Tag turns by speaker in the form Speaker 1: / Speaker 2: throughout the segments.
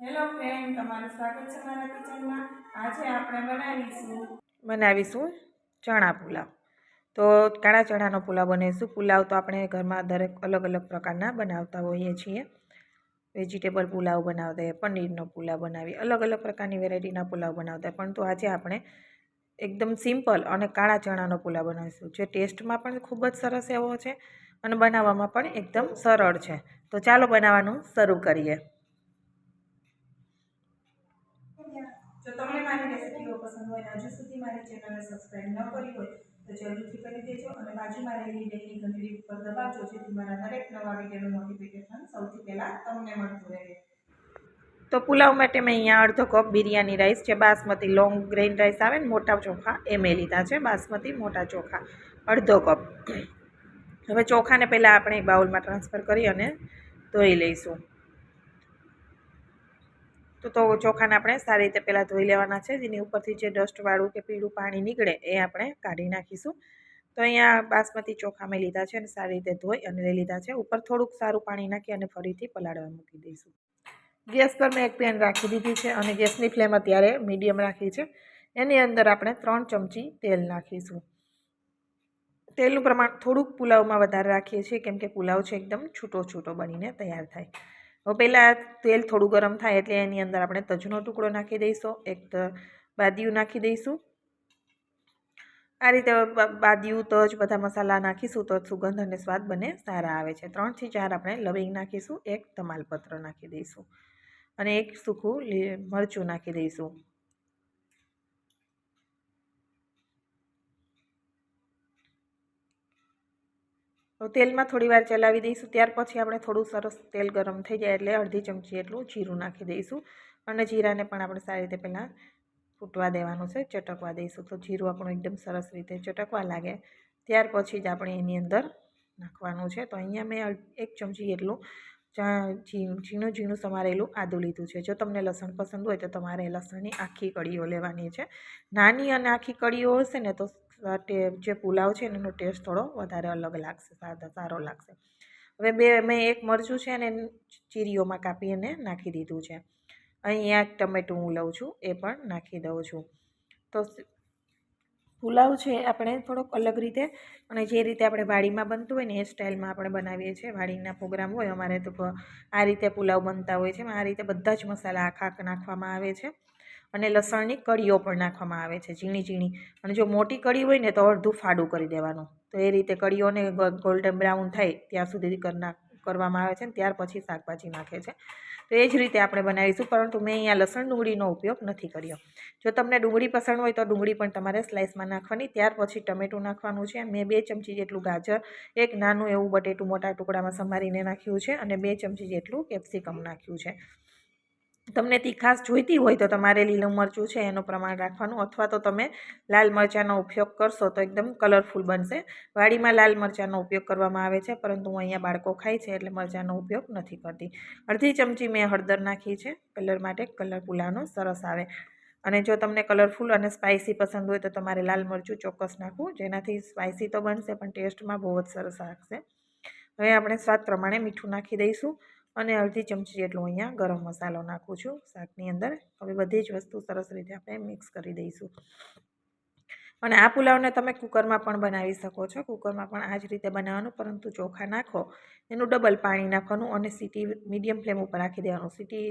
Speaker 1: Hello friend તમારું સ્વાગત છે મારા કિચનમાં. આજે આપણે બનાવીશું
Speaker 2: બનાવીશું ચણા પુલાવ. તો કાળા ચણાનો પુલાવ બનાવીશું. પુલાવ તો આપણે ઘરમાં દરેક અલગ અલગ પ્રકારના બનાવતા હોઈએ છીએ. વેજીટેબલ પુલાવ બનાવતા પનીરનો પુલાવ બનાવી અલગ અલગ પ્રકારની વેરાયટીના પુલાવ બનાવતા પણ તો આજે આપણે એકદમ સિમ્પલ અને કાળા ચણાનો પુલાવ બનાવીશું, જે ટેસ્ટમાં પણ ખૂબ જ સરસ એવો છે અને બનાવવામાં પણ એકદમ સરળ છે. તો ચાલો બનાવવાનું શરૂ કરીએ.
Speaker 1: જો તમને મારી રેસિપીઓ પસંદ હોય હજુ સુધી મારી ચેનલને સબસ્ક્રાઇબ ન કરી હોય, તો જરૂરથી કરી દેજો અને બાજુમાં રહેલી બેલની ઘંટડી ઉપર દબાવજો, જેથી મારા દરેક નવા વિડીયોનું નોટિફિકેશન સૌથી પહેલાં તમને મળતું રહે.
Speaker 2: તો પુલાવ માટે મેં અહીંયા અડધો કપ બિરયાની રાઈસ છે, બાસમતી લોંગ ગ્રેઇન રાઈસ આવે ને મોટા ચોખા, એ મેં લીધા છે, બાસમતી મોટા ચોખા, અડધો કપ હવે ચોખાને પહેલાં આપણે બાઉલમાં ટ્રાન્સફર કરી અને ધોઈ લઈશું. તો તો ચોખાને આપણે સારી રીતે પહેલાં ધોઈ લેવાના છે. જેની ઉપરથી જે ડસ્ટવાળું કે પીળું પાણી નીકળે એ આપણે કાઢી નાખીશું. તો અહીંયા બાસમતી ચોખા મેં લીધા છે અને સારી રીતે ધોઈ અને લઈ લીધા છે. ઉપર થોડુંક સારું પાણી નાખી અને ફરીથી પલાળવા મૂકી દઈશું. ગેસ પર મેં એક પેન રાખી દીધી છે અને ગેસની ફ્લેમ અત્યારે મીડિયમ રાખી છે. એની અંદર આપણે ત્રણ ચમચી તેલ નાખીશું. તેલનું પ્રમાણ થોડુંક પુલાવમાં વધારે રાખીએ છીએ કેમ કે પુલાવ છે એકદમ છૂટો છૂટો બનીને તૈયાર થાય. હવે પહેલાં તેલ થોડું ગરમ થાય એટલે એની અંદર આપણે તજનો ટુકડો નાખી દઈશું. એક બાદિયું નાખી દઈશું. આ રીતે બાદિયું, તજ બધા મસાલા નાખીશું તો સુગંધ અને સ્વાદ બંને સારા આવે છે. ત્રણથી ચાર આપણે લવિંગ નાખીશું. એક તમાલપત્ર નાખી દઈશું. અને એક સૂકું મરચું નાખી દઈશું. તો તેલમાં થોડી વાર ચલાવી દઈશું. ત્યાર પછી આપણે થોડું સરસ તેલ ગરમ થઈ જાય એટલે અડધી ચમચી એટલું જીરું નાખી દઈશું. અને જીરાને પણ આપણે સારી રીતે પહેલાં ફૂટવા દેવાનું છે, ચટકવા દઈશું. તો જીરું આપણું એકદમ સરસ રીતે ચટકવા લાગે. ત્યાર પછી જ આપણે એની અંદર નાખવાનું છે. તો અહીંયા મેં એક ચમચી એટલું ઝીણું ઝીણું સમારેલું આદું લીધું છે. જો તમને લસણ પસંદ હોય તો તમારે લસણની આખી કળીઓ લેવાની છે. નાની અને આખી કળીઓ હશે ને તો જે પુલાવ છે એનો ટેસ્ટ થોડો વધારે અલગ લાગશે સારો લાગશે. હવે બે, મેં એક મરચું છે ને ચીરીઓમાં કાપી અને નાખી દીધું છે. અહીંયા એક ટમેટું હું લઉં છું, એ પણ નાખી દઉં છું. તો પુલાવ છે, આપણે થોડોક અલગ રીતે, અને જે રીતે આપણે વાડીમાં બનતું હોય ને, એ સ્ટાઇલમાં આપણે બનાવીએ છીએ. વાડીના પ્રોગ્રામ હોય, અમારે તો આ રીતે પુલાવ બનતા હોય છે, આ રીતે બધા જ મસાલા આખા નાખવામાં આવે છે. અને લસણની કળીઓ પણ નાખવામાં આવે છે, ઝીણી ઝીણી. અને જો મોટી કળી હોય ને તો અડધું ફાડું કરી દેવાનું. તો એ રીતે કળીઓને ગોલ્ડન બ્રાઉન થાય ત્યાં સુધી કરવામાં આવે છે ને ત્યાર પછી શાકભાજી નાખે છે. તો એ જ રીતે આપણે બનાવીશું, પરંતુ મેં અહીંયા લસણ ડુંગળીનો ઉપયોગ નથી કર્યો. જો તમને ડુંગળી પસંદ હોય તો ડુંગળી પણ તમારે સ્લાઇસમાં નાખવાની, ત્યાર પછી ટમેટું નાખવાનું છે. મેં બે ચમચી જેટલું ગાજર, એક નાનું એવું બટેટું મોટા ટુકડામાં સમારીને નાખ્યું છે અને બે ચમચી જેટલું કેપ્સિકમ નાખ્યું છે. તમને તીખાશ જોઈતી હોય તો તમારે લીલું મરચું છે એનું પ્રમાણ રાખવાનું અથવા તો તમે લાલ મરચાંનો ઉપયોગ કરશો તો એકદમ કલરફુલ બનશે. વાડીમાં લાલ મરચાંનો ઉપયોગ કરવામાં આવે છે, પરંતુ હું અહીંયા બાળકો ખાય છે એટલે મરચાંનો ઉપયોગ નથી કરતી. અડધી ચમચી મેં હળદર નાખી છે, કલર માટે કલર પુલાવનો સરસ આવે. અને જો તમને કલરફુલ અને સ્પાઇસી પસંદ હોય તો તમારે લાલ મરચું ચોક્કસ નાખવું, જેનાથી સ્પાઇસી તો બનશે પણ ટેસ્ટમાં બહુ જ સરસ લાગશે. હવે આપણે સ્વાદ પ્રમાણે મીઠું નાખી દઈશું. અને અડધી ચમચી જેટલો અહીંયા ગરમ મસાલો નાખું છું શાકની અંદર. હવે બધી જ વસ્તુ સરસ રીતે આપણે મિક્સ કરી દઈશું. અને આ પુલાવને તમે કુકરમાં પણ બનાવી શકો છો. કુકરમાં પણ આ જ રીતે બનાવવાનું, પરંતુ ચોખા નાખો. એનું ડબલ પાણી નાખવાનું અને સીટી મીડિયમ ફ્લેમ ઉપર રાખી દેવાનું. સીટી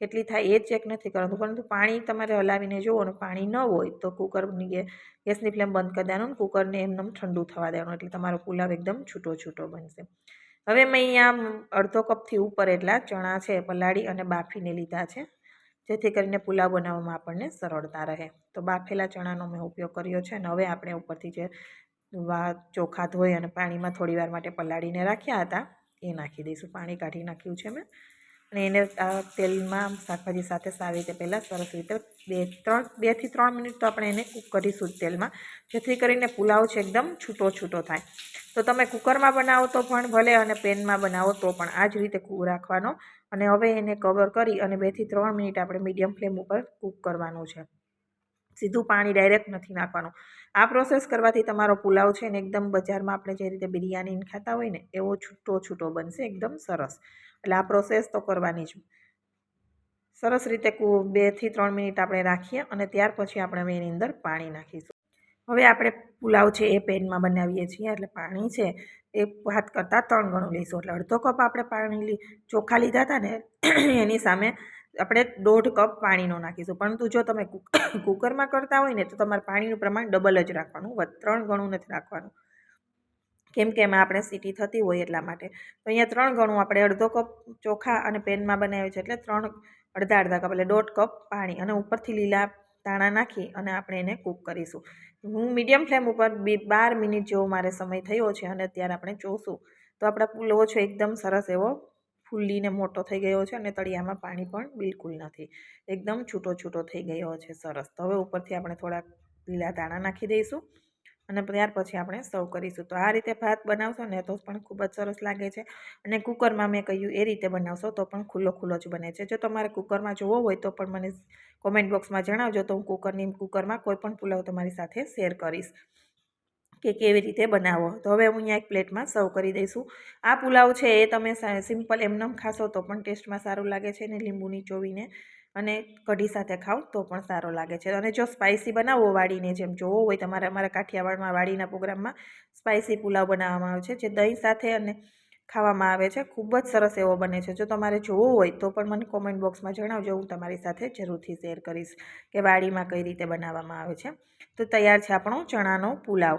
Speaker 2: કેટલી થાય એ ચેક નથી કરવાનું, પરંતુ પાણી તમારે હલાવીને જુઓ અને પાણી ન હોય તો કુકરની ગેસની ફ્લેમ બંધ કરી દેવાનું કુકરને એમને ઠંડુ થવા દેવાનું. એટલે તમારો પુલાવ એકદમ છૂટો છૂટો બનશે. હવે મેં અહીંયા અડધો કપથી ઉપર એટલા ચણા છે, પલાળી અને બાફીને લીધા છે, જેથી કરીને પુલાવ બનાવવામાં આપણને સરળતા રહે. તો બાફેલા ચણાનો મેં ઉપયોગ કર્યો છે અને હવે આપણે ઉપરથી જે ચોખા ધોઈ અને પાણીમાં થોડી વાર માટે પલાળીને રાખ્યા હતા, એ નાખી દઈશું. પાણી કાઢી નાખ્યું છે મેં. અને એને આ તેલમાં શાકભાજી સાથે સારી રીતે પહેલાં સરસ રીતે બે, ત્રણ બેથી ત્રણ મિનિટ તો આપણે એને કૂક કરીશું તેલમાં. જેથી કરીને પુલાવ છે એકદમ છૂટો છૂટો થાય. તો તમે કુકરમાં બનાવો તો પણ ભલે અને પેનમાં બનાવો તો પણ આ જ રીતે રાખવાનો. અને હવે એને કવર કરી અને બેથી ત્રણ મિનિટ આપણે મીડિયમ ફ્લેમ ઉપર કૂક કરવાનું છે. સીધું પાણી ડાયરેક્ટ નથી નાખવાનું. આ પ્રોસેસ કરવાથી તમારો પુલાવ છે ને એકદમ બજારમાં આપણે જે રીતે બિરયાની ખાતા હોય ને, એવો છૂટો છૂટો બનશે, એકદમ સરસ. એટલે આ પ્રોસેસ તો કરવાની જ. સરસ રીતે કુ બેથી ત્રણ મિનિટ આપણે રાખીએ અને ત્યાર પછી આપણે હવે એની અંદર પાણી નાખીશું. હવે આપણે પુલાવ છે એ પેનમાં બનાવીએ છીએ, એટલે પાણી છે એ ભાત કરતાં ત્રણ ગણું લઈશું. એટલે અડધો કપ આપણે પાણી ચોખા લીધા હતા ને, એની સામે આપણે દોઢ કપ પાણીનો નાખીશું. પરંતુ જો તમે કુક, કુકરમાં કરતા હોય ને, તો તમારે પાણીનું પ્રમાણ ડબલ જ રાખવાનું. ત્રણ ગણું નથી રાખવાનું. કેમ કે એમાં આપણે સીટી થતી હોય એટલા માટે. તો અહીંયા ત્રણ ગણું આપણે અડધો કપ ચોખા અને પેનમાં બનાવ્યું છે એટલે ત્રણ, અડધા અડધા કપ એટલે દોઢ કપ પાણી. અને ઉપરથી લીલા દાણા નાખી અને આપણે એને કૂક કરીશું. હું મીડિયમ ફ્લેમ ઉપર બી, બાર મિનિટ જેવો મારે સમય થયો છે અને અત્યારે આપણે જોશું. તો આપણા પુલાવ છે એકદમ સરસ એવો ફૂલીને મોટો થઈ ગયો છે અને તળિયામાં પાણી પણ બિલકુલ નથી. એકદમ છૂટો છૂટો થઈ ગયો છે, સરસ. તો હવે ઉપરથી આપણે થોડા લીલા દાણા નાખી દઈશું અને ત્યાર પછી આપણે સર્વ કરીશું. તો આ રીતે ભાત બનાવશો ને તો પણ ખૂબ જ સરસ લાગે છે અને કુકરમાં મેં કહ્યું એ રીતે બનાવશો તો પણ ખુલ્લો ખુલ્લો જ બને છે. જો તમારે કુકરમાં જોવો હોય તો પણ મને કોમેન્ટ બોક્સમાં જણાવજો તો હું કુકરની કુકરમાં કોઈ પણ પુલાવ તમારી સાથે શેર કરીશ. કે કેવી રીતે બનાવો. તો હવે હું અહીંયા એક પ્લેટમાં સર્વ કરી દઈશું. આ પુલાવ છે એ તમે સિમ્પલ એમનેમ ખાશો તો પણ ટેસ્ટમાં સારું લાગે છે ને લીંબુની ચોવીને અને કઢી સાથે ખાવ તો પણ સારો લાગે છે. અને જો સ્પાઇસી બનાવવો વાડીને જેમ જોવો હોય તમારે, અમારા કાઠિયાવાડમાં વાડીના પ્રોગ્રામમાં સ્પાઇસી પુલાવ બનાવવામાં આવે છે, જે દહીં સાથે અને ખાવામાં આવે છે, ખૂબ જ સરસ એવો બને છે. જો તમારે જોવો હોય તો પણ મને કોમેન્ટ બોક્સમાં જણાવજો, હું તમારી સાથે જરૂરથી શેર કરીશ કે વાડીમાં કઈ રીતે બનાવવામાં આવે છે. તો તૈયાર છે આપણો ચણાનો પુલાવ.